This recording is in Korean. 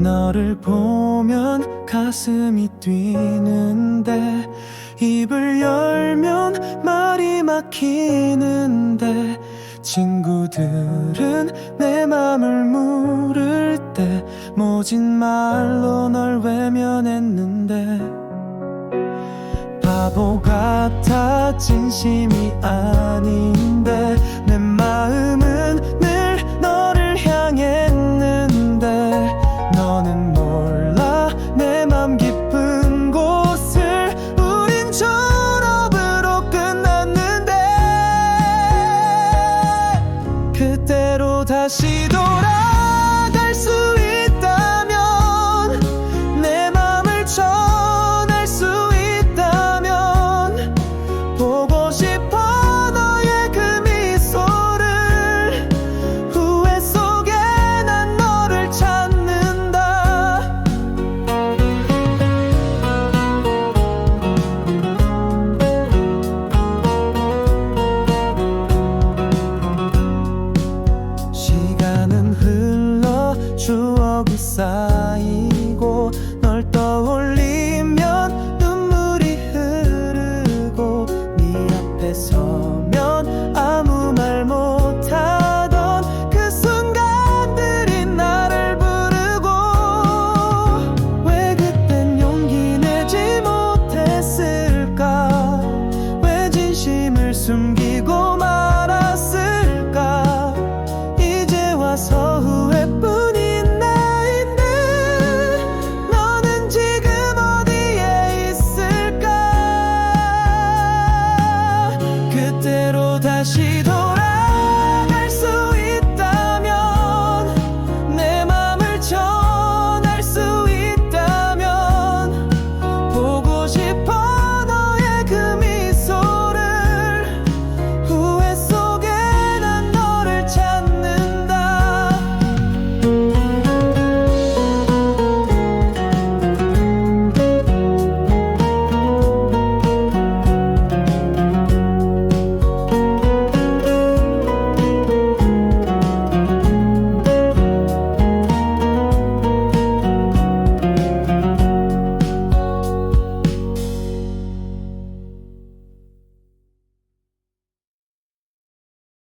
너를 보면 가슴이 뛰는데 입을 열면 말이 막히는데 친구들은 내 맘을 물을 때 모진 말로 널 외면했는데 바보 같아 진심이 아닌 그때 쌓이고 널 떠올리면 눈물이 흐르고 네 앞에 서면 아무 말 못하던 그 순간들이 나를 부르고 왜 그땐 용기 내지 못했을까? 왜 진심을 숨기고 말았을까? 이제 와서 私と